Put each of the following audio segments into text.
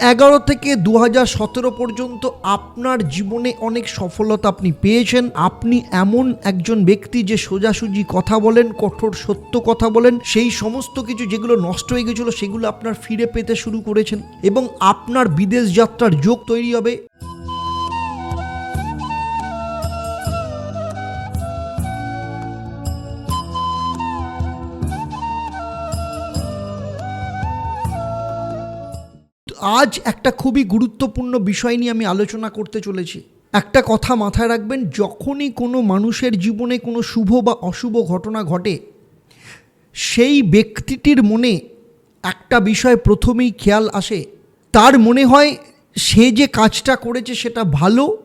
এগারো থেকে দু পর্যন্ত আপনার জীবনে অনেক সফলতা আপনি পেয়েছেন। আপনি এমন একজন ব্যক্তি যে সোজাসুজি কথা বলেন, কঠোর সত্য কথা বলেন, সেই সমস্ত কিছু যেগুলো নষ্ট হয়ে গেছিল, সেগুলো আপনার ফিরে পেতে শুরু করেছেন এবং আপনার বিদেশ যাত্রার যোগ তৈরি হবে। আজ একটা খুবই গুরুত্বপূর্ণ বিষয় নিয়ে আমি আলোচনা করতে চলেছি। একটা কথা মাথায় রাখবেন, যখনই কোনো মানুষের জীবনে কোনো শুভ বা অশুভ ঘটনা ঘটে, সেই ব্যক্তিটির মনে একটা বিষয় প্রথমেই খেয়াল আসে। তার মনে হয় সে যে কাজটা করেছে সেটা ভালো,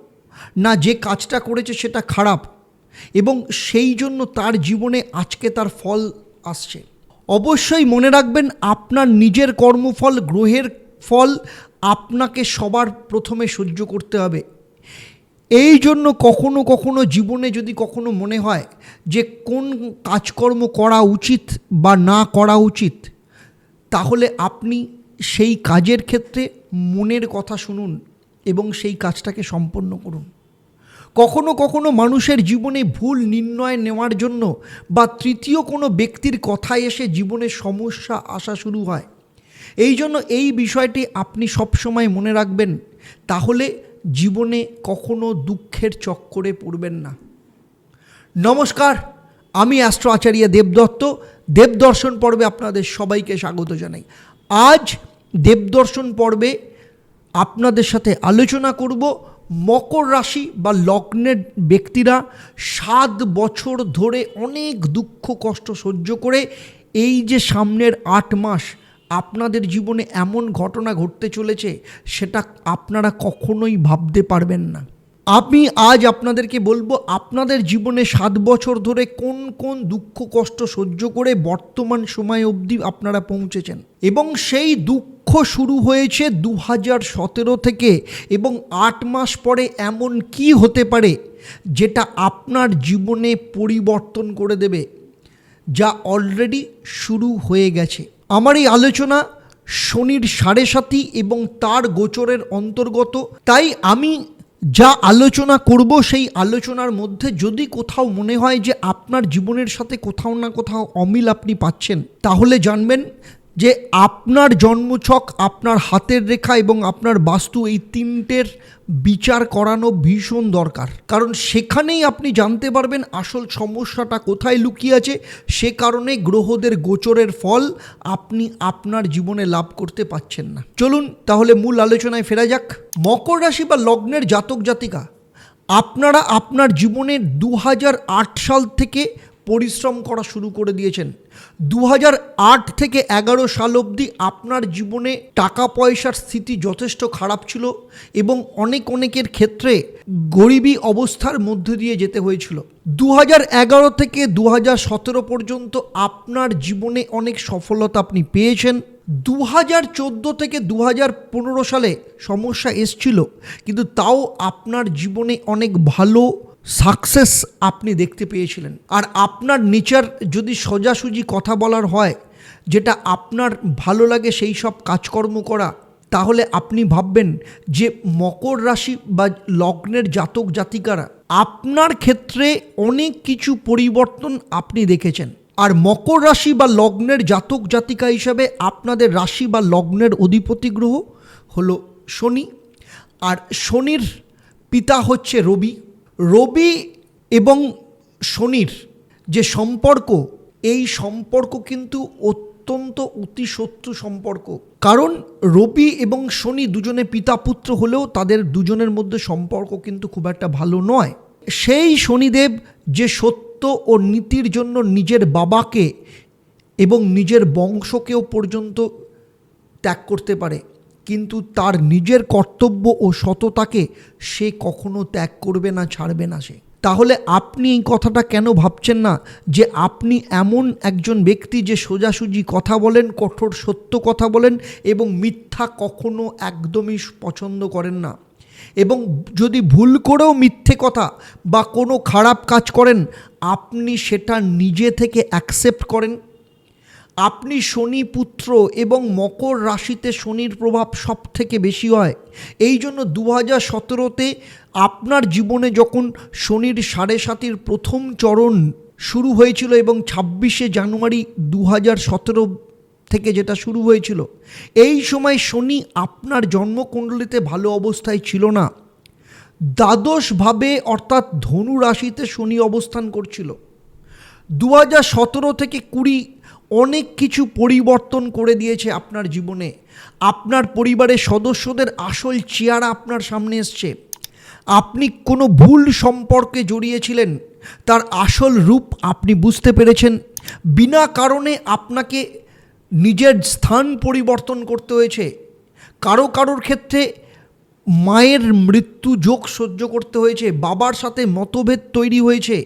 না যে কাজটা করেছে সেটা খারাপ। এবং সেই জন্য তার জীবনে আজকে তার ফল আসছে। অবশ্যই মনে রাখবেন, আপনার নিজের কর্মফল গ্রহের ফল আপনাকে সবার প্রথমে সহ্য করতে হবে। এই জন্য কখনো কখনো জীবনে যদি কখনো মনে হয় যে কোন কাজকর্ম করা উচিত বা না করা উচিত, তাহলে আপনি সেই কাজের ক্ষেত্রে মনের কথা শুনুন এবং সেই কাজটাকে সম্পন্ন করুন। কখনো কখনো মানুষের জীবনে ভুল নির্ণয় নেওয়ার জন্য বা তৃতীয় কোনো ব্যক্তির কথায় এসে জীবনে সমস্যা আসা শুরু হয়। এই জন্য এই বিষয়টি আপনি সবসময় মনে রাখবেন, তাহলে জীবনে কখনো দুঃখের চক্করে পড়বেন না। নমস্কার, আমি অ্যাস্ট্রো আচার্য দেবদত্ত। দেবদর্শন পর্বে আপনাদের সবাইকে স্বাগত জানাই। আজ দেবদর্শন পর্বে আপনাদের সাথে আলোচনা করব মকর রাশি বা লগ্নের ব্যক্তিরা সাত বছর ধরে অনেক দুঃখ কষ্ট সহ্য করে, এই যে সামনের আট মাস আপনাদের জীবনে এমন ঘটনা ঘটতে চলেছে, সেটা আপনারা কখনোই ভাবতে পারবেন না। আমি আজ আপনাদেরকে বলব, আপনাদের জীবনে সাত বছর ধরে কোন কোন দুঃখ, কষ্ট সহ্য করে বর্তমান সময় অবধি আপনারা পৌঁছেছেন। এবং সেই দুঃখ শুরু হয়েছে দু হাজার সতেরো থেকে, এবং আট মাস পরে এমন কি হতে পারে, যেটা আপনার জীবনে পরিবর্তন করে দেবে, যা অলরেডি শুরু হয়ে গেছে। আমার এই আলোচনা শনির সাড়ে সাতি এবং তার গোচরের অন্তর্গত। তাই আমি যা আলোচনা করব সেই আলোচনার মধ্যে যদি কোথাও মনে হয় যে আপনার জীবনের সাথে কোথাও না কোথাও অমিল আপনি পাচ্ছেন, তাহলে জানবেন যে আপনার জন্মছক, আপনার হাতের রেখা এবং আপনার বাস্তু এই তিনটের বিচার করানো ভীষণ দরকার। কারণ সেখানেই আপনি জানতে পারবেন আসল সমস্যাটা কোথায় লুকিয়ে আছে, সে কারণে গ্রহদের গোচরের ফল আপনি আপনার জীবনে লাভ করতে পাচ্ছেন না। চলুন তাহলে মূল আলোচনায় ফেরা যাক। মকর রাশি বা লগ্নের জাতক জাতিকা, আপনারা আপনার জীবনের দু হাজার আট সাল থেকে পরিশ্রম করা শুরু করে দিয়েছেন। দু হাজার আট থেকে এগারো সাল অবধি আপনার জীবনে টাকা পয়সার স্থিতি যথেষ্ট খারাপ ছিল এবং অনেক অনেকের ক্ষেত্রে গরিবী অবস্থার মধ্য দিয়ে যেতে হয়েছিল। দু এগারো থেকে দু সতেরো পর্যন্ত আপনার জীবনে অনেক সফলতা আপনি পেয়েছেন। দু হাজার চোদ্দ থেকে দু হাজার পনেরো সালে সমস্যা এসছিল, কিন্তু তাও আপনার জীবনে অনেক ভালো সাকসেস আপনি দেখতে পেয়েছিলেন। আর আপনার নেচার যদি সোজাসুজি কথা বলার হয়, যেটা আপনার ভালো লাগে সেই সব কাজকর্ম করা, তাহলে আপনি ভাববেন যে মকর রাশি বা লগ্নের জাতক জাতিকারা, আপনার ক্ষেত্রে অনেক কিছু পরিবর্তন আপনি দেখেছেন। আর মকর রাশি বা লগ্নের জাতক জাতিকা হিসাবে আপনাদের রাশি বা লগ্নের অধিপতি গ্রহ হলো শনি। আর শনির পিতা হচ্ছে রবি। রবি এবং শনির যে সম্পর্ক, এই সম্পর্ক কিন্তু অত্যন্ত অতি সম্পর্ক। কারণ রবি এবং শনি দুজনে পিতা পুত্র হলেও তাদের দুজনের মধ্যে সম্পর্ক কিন্তু খুব একটা ভালো নয়। সেই শনিদেব যে সত্য ও নীতির জন্য নিজের বাবাকে এবং নিজের বংশকেও পর্যন্ত ত্যাগ করতে পারে কিন্তু তার নিজের কর্তব্য ও সততাকে সে কখনো ত্যাগ করবে না, ছাড়বে না সে। তাহলে আপনি এই কথাটা কেন ভাবছেন না যে আপনি এমন একজন ব্যক্তি যে সোজাসুজি কথা বলেন, কঠোর সত্য কথা বলেন এবং মিথ্যা কখনো একদমই পছন্দ করেন না? এবং যদি ভুল করেও মিথ্যে কথা বা কোনো খারাপ কাজ করেন, আপনি সেটা নিজে থেকে অ্যাকসেপ্ট করেন? আপনি শনি পুত্র এবং মকর রাশিতে শনির প্রভাব সব থেকে বেশি হয়। এই জন্য দু হাজার সতেরোতে আপনার জীবনে যখন শনির সাড়ে সাতির প্রথম চরণ শুরু হয়েছিল এবং ছাব্বিশে জানুয়ারি দু হাজার সতেরো থেকে যেটা শুরু হয়েছিল, এই সময় শনি আপনার জন্মকুণ্ডলিতে ভালো অবস্থায় ছিল না। দ্বাদশভাবে অর্থাৎ ধনু রাশিতে শনি অবস্থান করছিল। দু হাজার সতেরো থেকে কুড়ি অনেক কিছু পরিবর্তন করে দিয়েছে আপনার জীবনে। আপনার পরিবারের সদস্যদের আসল চেয়ারা আপনার সামনে এসছে। আপনি কোনো ভুল সম্পর্কে জড়িয়েছিলেন, তার আসল রূপ আপনি বুঝতে পেরেছেন। বিনা কারণে আপনাকে নিজের স্থান পরিবর্তন করতে হয়েছে। কারও কারোর ক্ষেত্রে মায়ের মৃত্যু যোগ সহ্য করতে হয়েছে, বাবার সাথে মতভেদ তৈরি হয়েছে।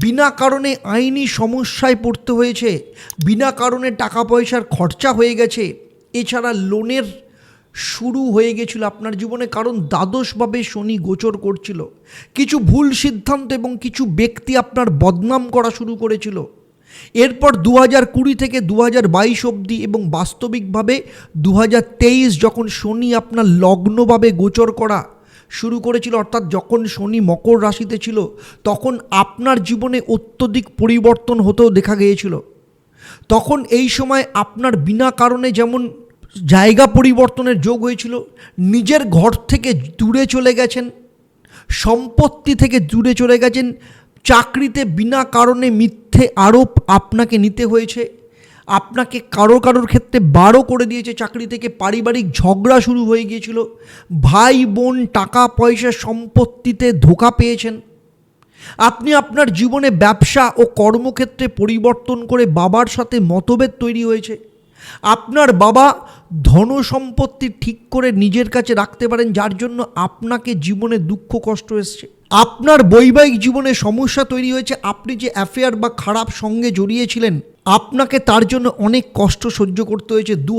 বিনা কারণে আইনি সমস্যায় পড়তে হয়েছে, বিনা কারণে টাকা পয়সার খরচা হয়ে গেছে। এছাড়া লোনের শুরু হয়ে গেছিল আপনার জীবনে, কারণ দ্বাদশভাবে শনি গোচর করছিল। কিছু ভুল সিদ্ধান্ত এবং কিছু ব্যক্তি আপনার বদনাম করা শুরু করেছিল। এরপর দু হাজার কুড়ি থেকে দু হাজার বাইশ অবধি এবং বাস্তবিকভাবে দু হাজার তেইশ যখন শনি আপনার লগ্নভাবে গোচর করা শুরু করেছিল, অর্থাৎ যখন শনি মকর রাশিতে ছিল, তখন আপনার জীবনে অত্যধিক পরিবর্তন হতেও দেখা গিয়েছিল। তখন এই সময় আপনার বিনা কারণে যেমন জায়গা পরিবর্তনের যোগ হয়েছিল, নিজের ঘর থেকে দূরে চলে গেছেন, সম্পত্তি থেকে দূরে চলে গেছেন, চাকরিতে বিনা কারণে মিথ্যে আরোপ আপনাকে নিতে হয়েছে আপনাকে কারও কারোর ক্ষেত্রে বারো করে দিয়েছে চাকরি থেকে। পারিবারিক ঝগড়া শুরু হয়ে গিয়েছিল। ভাই বোন টাকা পয়সা সম্পত্তিতে ধোকা পেয়েছেন। আপনি আপনার জীবনে ব্যবসা ও কর্মক্ষেত্রে পরিবর্তন করে বাবার সাথে মতভেদ তৈরি হয়েছে। আপনার বাবা ধন সম্পত্তি ঠিক করে নিজের কাছে রাখতে পারেন, যার জন্য আপনাকে জীবনে দুঃখ কষ্ট এসছে। আপনার বৈবাহিক জীবনে সমস্যা তৈরি হয়েছে, আপনি যে অ্যাফেয়ার বা খারাপ সঙ্গে জড়িয়েছিলেন, আপনাকে তার জন্য অনেক কষ্ট সহ্য করতে হয়েছে। দু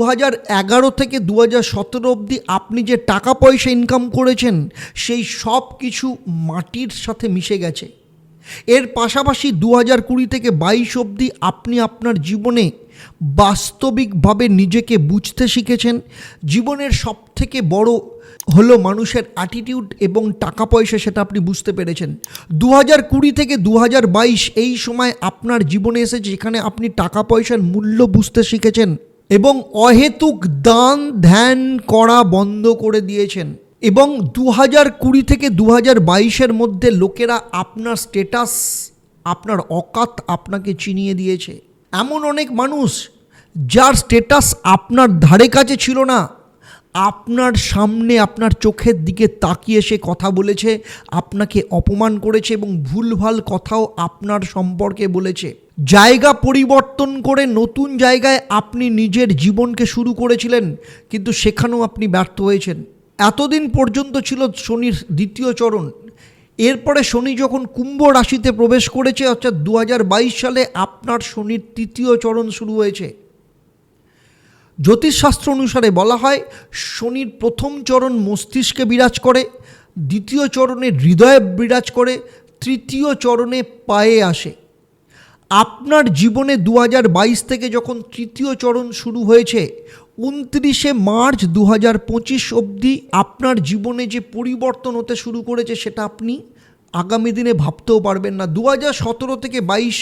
এগারো থেকে দু সতেরো অবধি আপনি যে টাকা পয়সা ইনকাম করেছেন, সেই সব কিছু মাটির সাথে মিশে গেছে। এর পাশাপাশি দু হাজার কুড়ি থেকে বাইশ অবধি আপনি আপনার জীবনে বাস্তবিকভাবে নিজেকে বুঝতে শিখেছেন। জীবনের সব থেকে বড় হলো মানুষের অ্যাটিটিউড এবং টাকা পয়সা সেটা আপনি বুঝতে পেরেছেন। দু হাজার কুড়ি থেকে দু হাজার বাইশ এই সময় আপনার জীবনে এসেছে যেখানে আপনি টাকা পয়সার মূল্য বুঝতে শিখেছেন এবং অহেতুক দান ধ্যান করা বন্ধ করে দিয়েছেন। এবং দু হাজার কুড়ি থেকে দু হাজার বাইশের মধ্যে লোকেরা আপনার স্টেটাস আপনার অকাত আপনাকে চিনিয়ে দিয়েছে। এমন অনেক মানুষ যার স্টেটাস আপনার ধারে কাছে ছিল না। আপনার সামনে, আপনার চোখের দিকে তাকিয়ে সে কথা বলেছে, আপনাকে অপমান করেছে এবং ভুলভাল কথাও আপনার সম্পর্কে বলেছে। জায়গা পরিবর্তন করে নতুন জায়গায় আপনি নিজের জীবনকে শুরু করেছিলেন, কিন্তু সেখানেও আপনি ব্যর্থ হয়েছেন। এতদিন পর্যন্ত ছিল শনির দ্বিতীয় চরণ। এরপরে শনি যখন কুম্ভ রাশিতে প্রবেশ করেছে, অর্থাৎ দু হাজার বাইশ সালে আপনার শনির তৃতীয় চরণ শুরু হয়েছে। জ্যোতিষশাস্ত্র অনুসারে বলা হয়, শনির প্রথম চরণ মস্তিষ্কে বিরাজ করে, দ্বিতীয় চরণে হৃদয়ে বিরাজ করে, তৃতীয় চরণে পায়ে আসে। আপনার জীবনে দু হাজার বাইশ থেকে যখন তৃতীয় চরণ শুরু হয়েছে উনত্রিশে মার্চ দু হাজার পঁচিশ অবধি আপনার জীবনে যে পরিবর্তন হতে শুরু করেছে সেটা আপনি আগামী দিনে ভাবতেও পারবেন না। দু হাজার সতেরো থেকে বাইশ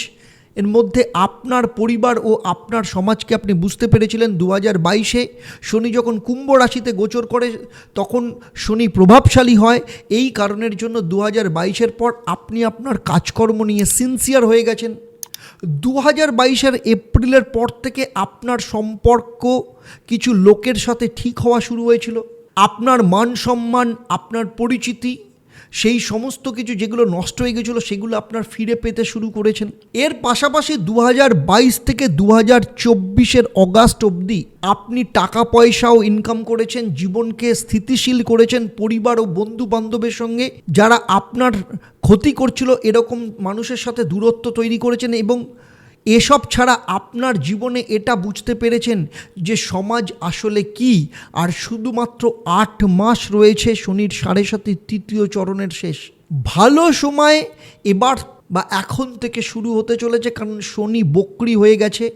এর মধ্যে আপনার পরিবার ও আপনার সমাজকে আপনি বুঝতে পেরেছিলেন। দু হাজার বাইশে শনি যখন কুম্ভ রাশিতে গোচর করে, তখন শনি প্রভাবশালী হয়। এই কারণের জন্য দু হাজার বাইশের পর আপনি আপনার কাজকর্ম নিয়ে সিনসিয়ার হয়ে গেছেন। দু হাজার বাইশের এপ্রিলের পর থেকে আপনার সম্পর্ক কিছু লোকের সাথে ঠিক হওয়া শুরু হয়েছিল। আপনার মান সম্মান, আপনার পরিচিতি সেই সমস্ত কিছু যেগুলো নষ্ট হয়ে গেছিল, সেগুলো আপনার ফিরে পেতে শুরু করেছেন। এর পাশাপাশি দু হাজার বাইশ থেকে দু হাজার চব্বিশের অগাস্ট অবধি আপনি টাকা পয়সাও ইনকাম করেছেন, জীবনকে স্থিতিশীল করেছেন, পরিবার ও বন্ধু বান্ধবের সঙ্গে যারা আপনার ক্ষতি করছিল, এরকম মানুষের সাথে দূরত্ব তৈরি করেছেন এবং এসব ছাড়া আপনার জীবনে এটা বুঝতে পেরেছেন যে সমাজ আসলে কি? আর শুধুমাত্র আট মাস রয়েছে শনির সাড়ে সাথে তৃতীয় চরণের শেষ। ভালো সময় এবার বা এখন থেকে শুরু হতে চলেছে কারণ শনি বক্রি হয়ে গেছে।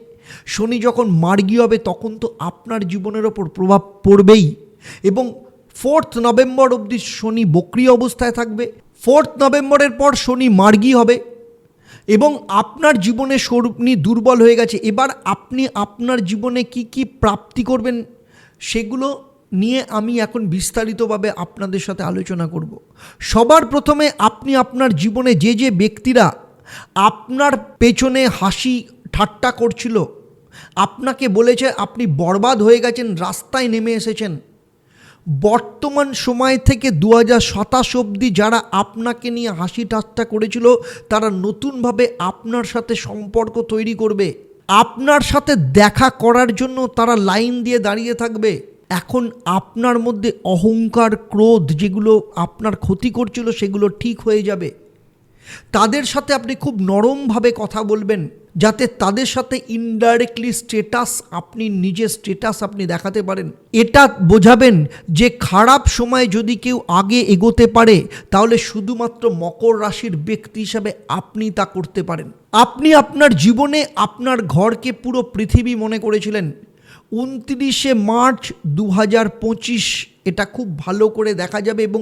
শনি যখন মার্গী হবে তখন তো আপনার জীবনের ওপর প্রভাব পড়বেই। এবং ফোর্থ নভেম্বর অবধি শনি বক্রি অবস্থায় থাকবে। ফোর্থ নভেম্বরের পর শনি মার্গী হবে। এবং আপনার জীবনে শনি দুর্বল হয়ে গেছে, এবার আপনি আপনার জীবনে কি কি প্রাপ্তি করবেন সেগুলো নিয়ে আমি এখন বিস্তারিতভাবে আপনাদের সাথে আলোচনা করব। সবার প্রথমে আপনি আপনার জীবনে যে যে ব্যক্তিরা আপনার পেছনে হাসি ঠাট্টা করছিল, আপনাকে বলেছে আপনি বরবাদ হয়ে গেছেন, রাস্তায় নেমে এসেছেন বর্তমান সময় থেকে দু হাজার সাতাশ অবধি যারা আপনাকে নিয়ে হাসি ঠাট্টা করেছিল, তারা নতুনভাবে আপনার সাথে সম্পর্ক তৈরি করবে। আপনার সাথে দেখা করার জন্য তারা লাইন দিয়ে দাঁড়িয়ে থাকবে। এখন আপনার মধ্যে অহংকার, ক্রোধ যেগুলো আপনার ক্ষতি করছিল, সেগুলো ঠিক হয়ে যাবে। তাদের সাথে আপনি খুব নরমভাবে কথা বলবেন, যাতে তাদের সাথে ইনডাইরেক্টলি স্টেটাস আপনি নিজের স্টেটাস আপনি দেখাতে পারেন। এটা বোঝাবেন যে খারাপ সময় যদি কেউ আগে এগোতে পারে, তাহলে শুধুমাত্র মকর রাশির ব্যক্তি হিসাবে আপনি তা করতে পারেন। আপনি আপনার জীবনে আপনার ঘরকে পুরো পৃথিবী মনে করেছিলেন। উনত্রিশে মার্চ দু হাজার পঁচিশ, এটা খুব ভালো করে দেখা যাবে এবং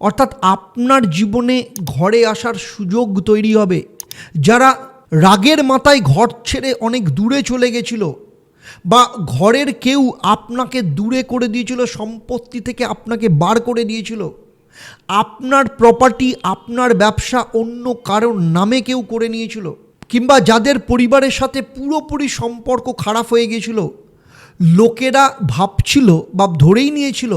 অর্থাৎ আপনার জীবনে ঘরে আসার সুযোগ তৈরি হবে। যারা রাগের মাথায় ঘর ছেড়ে অনেক দূরে চলে গেছিল বা ঘরের কেউ আপনাকে দূরে করে দিয়েছিল, সম্পত্তি থেকে আপনাকে বার করে দিয়েছিল, আপনার প্রপার্টি আপনার ব্যবসা অন্য কারোর নামে কেউ করে নিয়েছিল কিংবা যাদের পরিবারের সাথে পুরোপুরি সম্পর্ক খারাপ হয়ে গিয়েছিল লোকেরা ভাবছিল বা ধরেই নিয়েছিল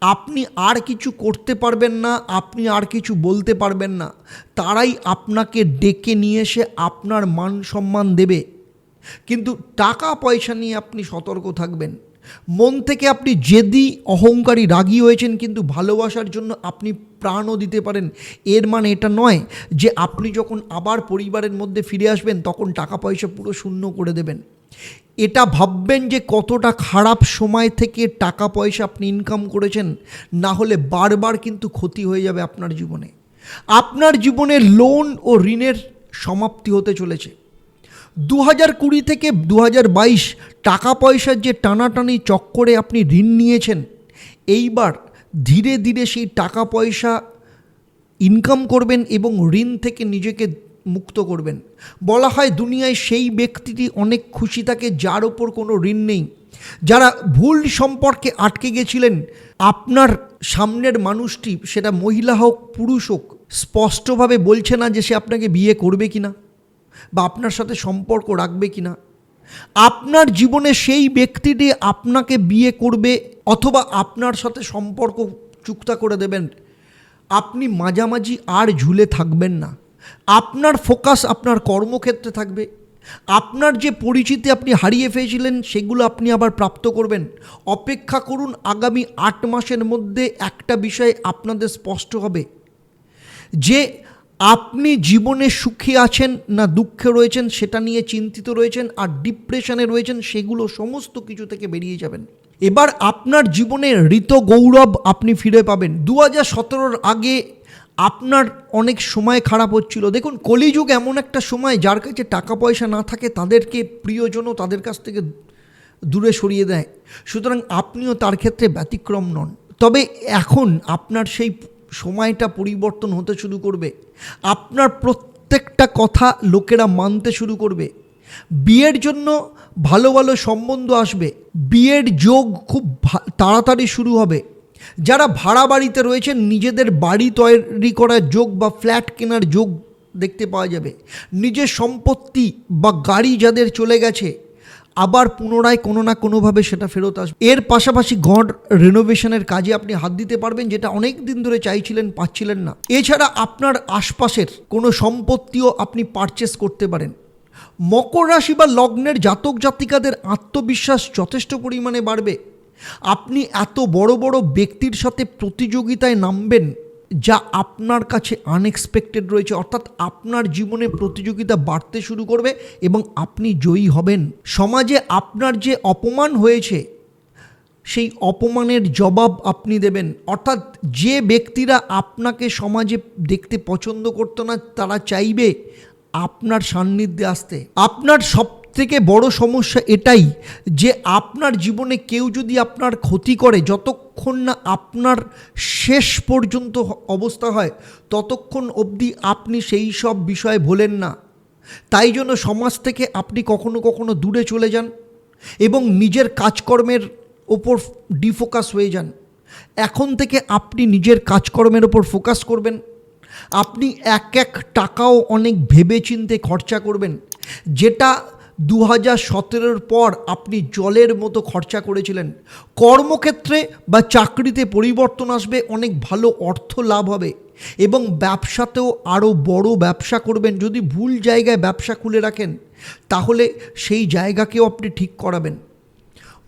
আপনি আর কিছু করতে পারবেন না, আপনি আর কিছু বলতে পারবেন না। তারাই আপনাকে ডেকে নিয়ে এসে আপনার মান সম্মান দেবে। কিন্তু টাকা পয়সা নিয়ে আপনি সতর্ক থাকবেন। মন থেকে আপনি জেদি, অহংকারী, রাগী হয়েছেন কিন্তু ভালোবাসার জন্য আপনি প্রাণও দিতে পারেন। এর মানে এটা নয় যে আপনি যখন আবার পরিবারের মধ্যে ফিরে আসবেন, তখন টাকা পয়সা পুরো শূন্য করে দেবেন। এটা ভাববেন যে কতটা খারাপ সময় থেকে টাকা পয়সা আপনি ইনকাম করেছেন, না হলে বারবার কিন্তু ক্ষতি হয়ে যাবে আপনার জীবনে। আপনার জীবনে লোন ও ঋণের সমাপ্তি হতে চলেছে। দু হাজার কুড়ি থেকে দু হাজার বাইশ টাকা পয়সার যে টানাটানি চক্করে আপনি ঋণ নিয়েছেন, এইবার ধীরে ধীরে সেই টাকা পয়সা ইনকাম করবেন এবং ঋণ থেকে নিজেকে মুক্ত করবেন। বলা হয়, দুনিয়ায় সেই ব্যক্তিটি অনেক খুশি থাকে যার ওপর কোনো ঋণ নেই। যারা ভুল সম্পর্কে আটকে গেছিলেন, আপনার সামনের মানুষটি, সেটা মহিলা হোক, পুরুষ হোক, স্পষ্টভাবে বলছে না যে সে আপনাকে বিয়ে করবে কি না বা আপনার সাথে সম্পর্ক রাখবে কি না আপনার জীবনে সেই ব্যক্তিটি আপনাকে বিয়ে করবে, অথবা আপনার সাথে সম্পর্ক চুক্তা করে দেবেন। আপনি মাঝামাঝি আর ঝুলে থাকবেন না। আপনার ফোকাস আপনার কর্মক্ষেত্রে থাকবে। আপনার যে পরিচিতি আপনি হারিয়ে ফেলেছিলেন, সেগুলো আপনি আবার প্রাপ্ত করবেন। অপেক্ষা করুন, আগামী আট মাসের মধ্যে একটা বিষয় আপনাদের স্পষ্ট হবে। যে আপনি জীবনে সুখে আছেন না দুঃখে রয়েছেন, সেটা নিয়ে চিন্তিত রয়েছেন আর ডিপ্রেশনে রয়েছেন, সেগুলো সমস্ত কিছু থেকে বেরিয়ে যাবেন। এবার আপনার জীবনে ঋত গৌরব আপনি ফিরে পাবেন। দু হাজার সতেরোর আগে আপনার অনেক সময় খারাপ হচ্ছিল। দেখুন, কলিযুগ এমন একটা সময় যার কাছে টাকা পয়সা না থাকে, তাদেরকে প্রিয়জনও তাদের কাছ থেকে দূরে সরিয়ে দেয়। সুতরাং আপনিও তার ক্ষেত্রে ব্যতিক্রম নন। তবে এখন আপনার সেই সময়টা পরিবর্তন হতে শুরু করবে। আপনার প্রত্যেকটা কথা লোকেরা মানতে শুরু করবে। বিয়ের জন্য ভালো ভালো সম্বন্ধ আসবে। বিয়ের যোগ খুব তাড়াতাড়ি শুরু হবে। যারা ভাড়া বাড়িতে রয়েছেন, নিজেদের বাড়ি তৈরি করার যোগ বা ফ্ল্যাট কেনার যোগ দেখতে পাওয়া যাবে। নিজের সম্পত্তি বা গাড়ি যাদের চলে গেছে, আবার পুনরায় কোনো না কোনোভাবে সেটা ফেরত আসবে। এর পাশাপাশি গড রেনোভেশনের কাজে আপনি হাত দিতে পারবেন, যেটা অনেক দিন ধরে চাইছিলেন পাচ্ছিলেন না। এছাড়া আপনার আশপাশের কোনো সম্পত্তিও আপনি পারচেস করতে পারেন। মকর রাশি বা লগ্নের জাতক জাতিকাদের আত্মবিশ্বাস যথেষ্ট পরিমাণে বাড়বে। আপনি এত বড় বড় ব্যক্তির সাথে প্রতিযোগিতায় নামবেন যা আপনার কাছে আনএক্সপেক্টেড রয়েছে। অর্থাৎ আপনার জীবনে প্রতিযোগিতা বাড়তে শুরু করবে এবং আপনি জয়ী হবেন। সমাজে আপনার যে অপমান হয়েছে, সেই অপমানের জবাব আপনি দেবেন। অর্থাৎ যে ব্যক্তিরা আপনাকে সমাজে দেখতে পছন্দ করতো না, তারা চাইবে আপনার সান্নিধ্যে আসতে। আপনার সব থেকে বড় সমস্যা এটাই যে আপনার জীবনে কেউ যদি আপনার ক্ষতি করে, যতক্ষণ না আপনার শেষ পর্যন্ত অবস্থা হয়, ততক্ষণ অবধি আপনি সেই সব বিষয়ে ভোলেন না। তাই জন্য সমাজ থেকে আপনি কখনো কখনো দূরে চলে যান এবং নিজের কাজকর্মের ওপর ডিফোকাস হয়ে যান। এখন থেকে আপনি নিজের কাজকর্মের ওপর ফোকাস করবেন। আপনি এক এক টাকাও অনেক ভেবেচিন্তে খরচা করবেন। যেটা দু হাজার সতেরোর পর আপনি জলের মতো খরচা করেছিলেন। কর্মক্ষেত্রে বা চাকরিতে পরিবর্তন আসবে, অনেক ভালো অর্থ লাভ হবে এবং ব্যবসাতেও আরও বড় ব্যবসা করবেন। যদি ভুল জায়গায় ব্যবসা খুলে রাখেন, তাহলে সেই জায়গাকেও আপনি ঠিক করাবেন।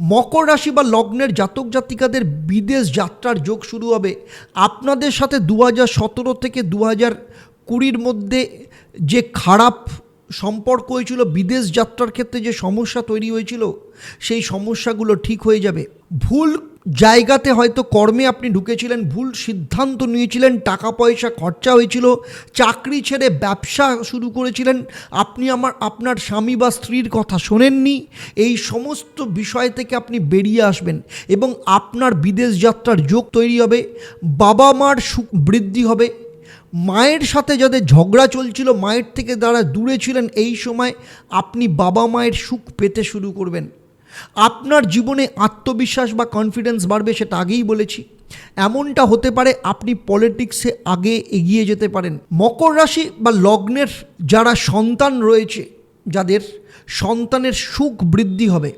মকর রাশি বা লগ্নের জাতক জাতিকাদের বিদেশ যাত্রার যোগ শুরু হবে। আপনাদের সাথে দু হাজার সতেরো থেকে দু হাজার কুড়ির মধ্যে যে খারাপ সম্পর্ক হয়েছিল, বিদেশ যাত্রার ক্ষেত্রে যে সমস্যা তৈরি হয়েছিল, সেই সমস্যাগুলো ঠিক হয়ে যাবে। ভুল জায়গাতে হয়তো কর্মে আপনি ঢুকেছিলেন, ভুল সিদ্ধান্ত নিয়েছিলেন, টাকা পয়সা খরচা হয়েছিল, চাকরি ছেড়ে ব্যবসা শুরু করেছিলেন, আপনি আমার, আপনার স্বামী বা স্ত্রীর কথা শোনেননি, এই সমস্ত বিষয় থেকে আপনি বেরিয়ে আসবেন এবং আপনার বিদেশ যাত্রার যোগ তৈরি হবে বাবা মার সুখ বৃদ্ধি হবে মায়ের সাথে যাদের ঝগড়া চলছিল, মায়ের থেকে যারা দূরে ছিলেন, এই সময় আপনি বাবা মায়ের সুখ পেতে শুরু করবেন। আপনার জীবনে আত্মবিশ্বাস বা কনফিডেন্স বাড়বে, সেটা আগেই বলেছি। এমনটা হতে পারে আপনি পলিটিক্সে আগে এগিয়ে যেতে পারেন। মকর রাশি বা লগ্নের যারা সন্তান রয়েছে, যাদের সন্তানের সুখ বৃদ্ধি হবে,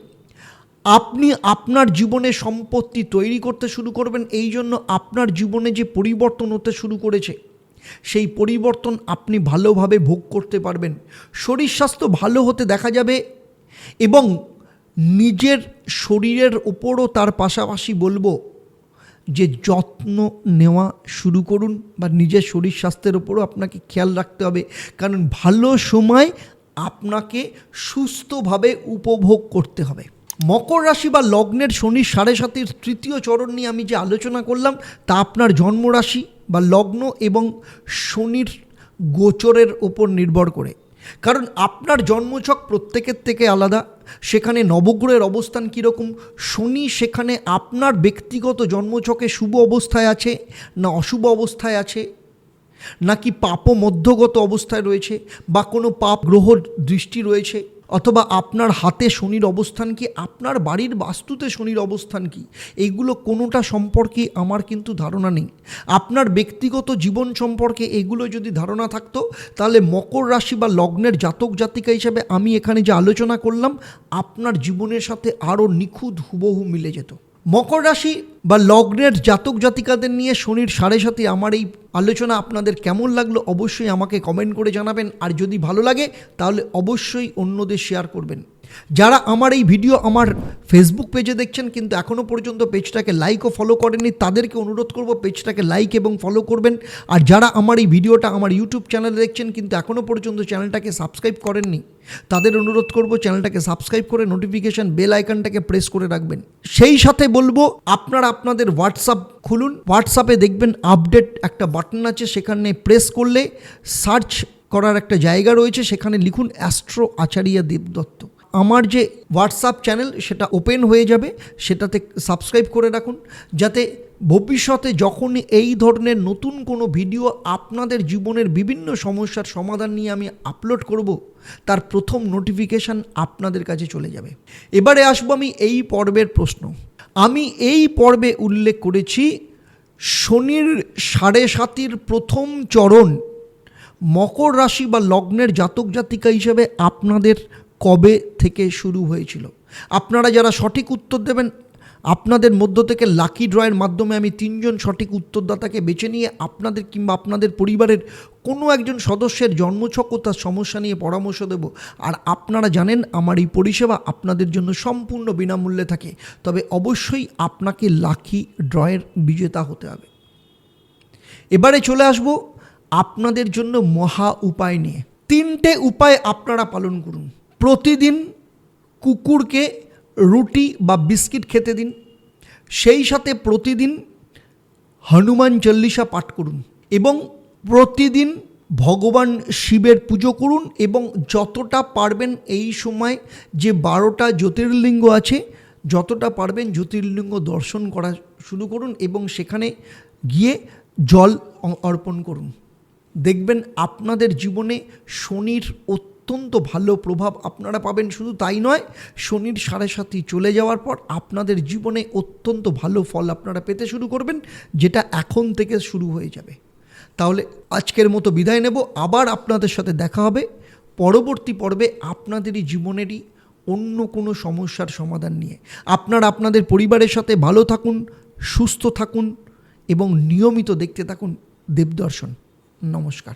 আপনি আপনার জীবনে সম্পত্তি তৈরি করতে শুরু করবেন। এই জন্য আপনার জীবনে যে পরিবর্তন হতে শুরু করেছে সেই পরিবর্তন আপনি ভালোভাবে ভোগ করতে পারবেন। শরীর স্বাস্থ্য ভালো হতে দেখা যাবে এবং নিজের শরীরের ওপরও তার পাশাপাশি বলব যে যত্ন নেওয়া শুরু করুন বা নিজের শরীর স্বাস্থ্যের ওপরও আপনাকে খেয়াল রাখতে হবে। কারণ ভালো সময় আপনাকে সুস্থভাবে উপভোগ করতে হবে। মকর রাশি বা লগ্নের শনির সাড়ে সাতের তৃতীয় চরণ নিয়ে আমি যে আলোচনা করলাম, তা আপনার জন্মরাশি বা লগ্ন এবং শনির গোচরের ওপর নির্ভর করে। কারণ আপনার জন্মছক প্রত্যেকের থেকে আলাদা। সেখানে নবগ্রহের অবস্থান কীরকম? শনি সেখানে আপনার ব্যক্তিগত জন্মছকে শুভ অবস্থায় আছে না অশুভ অবস্থায় আছে? নাকি পাপ মধ্যগত অবস্থায় রয়েছে বা কোনো পাপ গ্রহ দৃষ্টি রয়েছে? অথবা আপনার হাতে শনির অবস্থান কি? আপনার বাড়ির বাস্তুতে শনির অবস্থান কি? এইগুলো কোনোটা সম্পর্কে আমার কিন্তু ধারণা নেই। আপনার ব্যক্তিগত জীবন সম্পর্কে এগুলো যদি ধারণা থাকতো, তাহলে মকর রাশি বা লগ্নের জাতক জাতিকা হিসেবে আমি এখানে যে আলোচনা করলাম, আপনার জীবনের সাথে আরও নিখুঁত হুবহু মিলে যেত। মকর রাশি বা লগ্নের জাতক জাতিকাদের নিয়ে শনির সাড়ে সাথে আমার এই আলোচনা আপনাদের কেমন লাগল অবশ্যই আমাকে কমেন্ট করে জানাবেন। আর যদি ভালো লাগে, তাহলে অবশ্যই অন্যদের শেয়ার করবেন। যারা আমার এই ভিডিও আমার ফেসবুক পেজে দেখছেন, কিন্তু এখনও পর্যন্ত পেজটাকে লাইক ও ফলো করেননি, তাদেরকে অনুরোধ করব পেজটাকে লাইক এবং ফলো করবেন। আর যারা আমার এই ভিডিওটা আমার ইউটিউব চ্যানেলে দেখছেন, কিন্তু এখনও পর্যন্ত চ্যানেলটাকে সাবস্ক্রাইব করেননি, তাদের অনুরোধ করব চ্যানেলটাকে সাবস্ক্রাইব করে নোটিফিকেশান বেল আইকনটাকে প্রেস করে রাখবেন। সেই সাথে বলব, আপনারা আপনাদের হোয়াটসঅ্যাপ খুলুন হোয়াটসঅ্যাপে দেখবেন আপডেট একটা বাটন আছে, সেখানে প্রেস করলে সার্চ করার একটা জায়গা রয়েছে, সেখানে লিখুন অ্যাস্ট্রো আচারিয়া দেবদত্ত আমার যে হোয়াটসঅ্যাপ চ্যানেল সেটা ওপেন হয়ে যাবে, সেটাতে সাবস্ক্রাইব করে রাখুন, যাতে ভবিষ্যতে যখন এই ধরনের নতুন কোনো ভিডিও আপনাদের জীবনের বিভিন্ন সমস্যার সমাধান নিয়ে আমি আপলোড করব, তার প্রথম নোটিফিকেশান আপনাদের কাছে চলে যাবে। এবারে আসব আমি এই পর্বের প্রশ্ন। আমি এই পর্বে উল্লেখ করেছি শনির সাড়ে সাতির প্রথম চরণ, মকর রাশি বা লগ্নের জাতক জাতিকা হিসেবে আপনাদের কবে থেকে শুরু হয়েছিল? আপনারা যারা সঠিক উত্তর দেবেন, আপনাদের মধ্য থেকে লাকি ড্রয়ের মাধ্যমে আমি তিনজন সঠিক উত্তরদাতাকে বেছে নিয়ে আপনাদের কিংবা আপনাদের পরিবারের কোনো একজন সদস্যের জন্মছক ও তার সমস্যা নিয়ে পরামর্শ দেব। আর আপনারা জানেন, আমার এই পরিষেবা আপনাদের জন্য সম্পূর্ণ বিনামূল্যে থাকে। তবে অবশ্যই আপনাকে লাকি ড্রয়ের বিজেতা হতে হবে। এবারে চলে আসব আপনাদের জন্য মহা উপায় নিয়ে। তিনটে উপায় আপনারা পালন করুন। প্রতিদিন কুকুরকে রুটি বা বিস্কিট খেতে দিন। সেই সাথে প্রতিদিন হনুমান চল্লিশা পাঠ করুন এবং প্রতিদিন ভগবান শিবের পুজো করুন এবং যতটা পারবেন এই সময় যে বারোটা জ্যোতির্লিঙ্গ আছে, যতটা পারবেন জ্যোতির্লিঙ্গ দর্শন করা শুরু করুন এবং সেখানে গিয়ে জল অর্পণ করুন। দেখবেন আপনাদের জীবনে শনির অত্যন্ত ভালো প্রভাব আপনারা পাবেন। শুধু তাই নয়, শনির সাড়ে সাথী চলে যাওয়ার পর আপনাদের জীবনে অত্যন্ত ভালো ফল আপনারা পেতে শুরু করবেন, যেটা এখন থেকে শুরু হয়ে যাবে। তাহলে আজকের মতো বিদায় নেব। আবার আপনাদের সাথে দেখা হবে। পরবর্তী পর্বে আপনাদেরই জীবনেরই অন্য কোনো সমস্যার সমাধান নিয়ে। আপনারা আপনাদের পরিবারের সাথে ভালো থাকুন, সুস্থ থাকুন এবং নিয়মিত দেখতে থাকুন দেবদর্শন। নমস্কার।